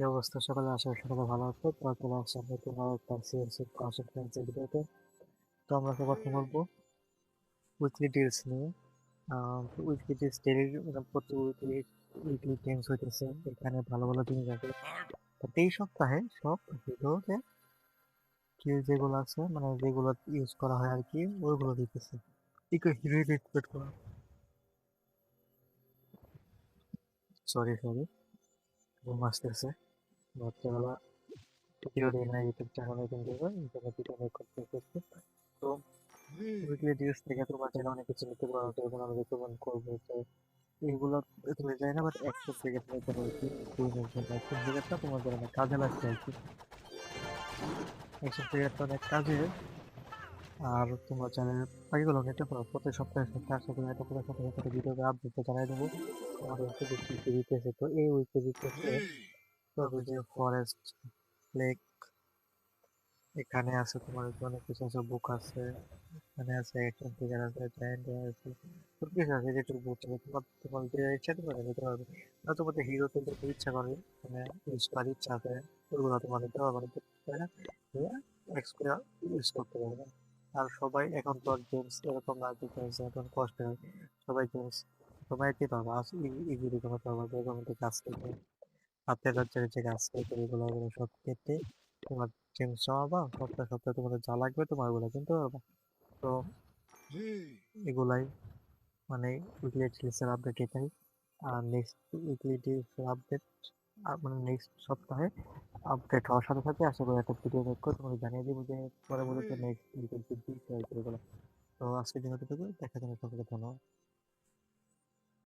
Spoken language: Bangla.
কি অবস্থা? সকালে আশা সকালে ভালো আছো, তো চলে আমরা তোমার একটা সিএসসি কনসেপ্টেন্সি ভিডিওতে তো আমরা আজকে কথা বলব। উইকলি ডিলস নিয়ে। উইকলি ডিলস ডেলি মানে প্রতি উইকলি উইকলি চেঞ্জ হইতেছে। এখানে ভালো ভালো জিনিস আছে এই সপ্তাহে সব ভিডিওতে কি যেগুলো আছে মানে যেগুলো ইউজ করা হয় আর কি, ওইগুলো দিতেছে। ইকো হিরো রিলেটেড করা। সরি সরি ঘুম আসতেছে। রাত্রেবেলা ভিডিও দিই না ইউটিউব চ্যানেলে কিন্তু ভিডিও মেক করতে করতে তো উইকলি ডিউস থেকে তোমার জন্য অনেক কিছু নিতে পারো তো এগুলো আমি রেকমেন্ড করব, তো এগুলো তুমি যাই না বাট একশো থেকে তুমি কোনো কি কুইনের একশো তোমার জন্য অনেক কাজে লাগছে আর কি। একশো থেকে অনেক কাজে। আর তোমার চ্যানেল বাকিগুলো নিতে পারো প্রতি সপ্তাহে সপ্তাহে আশা করি একটা করে সপ্তাহে একটা ভিডিও আপডেট জানাই দেবো। আমাদের হচ্ছে দিতেছে তো এই উইকলি দিতেছে ফরেস্ট লেক এখানে আছে তোমার অনেক কিছু আছে বুক আছে, এখানে আছে ফিগার আছে আছে সব কিছু আছে বুঝতে তোমার তোমার যে ইচ্ছা তোমার পারবে। আর তোমাদের হিরো ইচ্ছা করে মানে ইউজ করার ইচ্ছা আছে, ওগুলো তোমার পারবে তাই না? ইউজ করতে পারবে। আর সবাই এখন তো গেমস এরকম এখন কষ্ট হয় সবাই গেমস সবাই কি পারবে ইজিলি যেরকম কাজ করবে হাতের রাজ্যের যে গাছ থেকে এগুলো সব কেটে তোমার চেঞ্জ জমাবা সপ্তাহে সপ্তাহে তোমাদের যা লাগবে তোমার ওগুলো কিনতে পারবা তো এগুলাই মানে উইকলি ডিলসের আপডেট এটাই। আর নেক্সট উইকলি ডিলসের আপডেট মানে নেক্সট সপ্তাহে আপডেট হওয়ার সাথে সাথে আশা করি একটা ভিডিও মেক করে তোমাকে জানিয়ে দেবো যে পরবর্তীতে নেক্সট উইকের যে এগুলো তো আজকের জন্য দেখা যাবে সকলকে ধন্যবাদ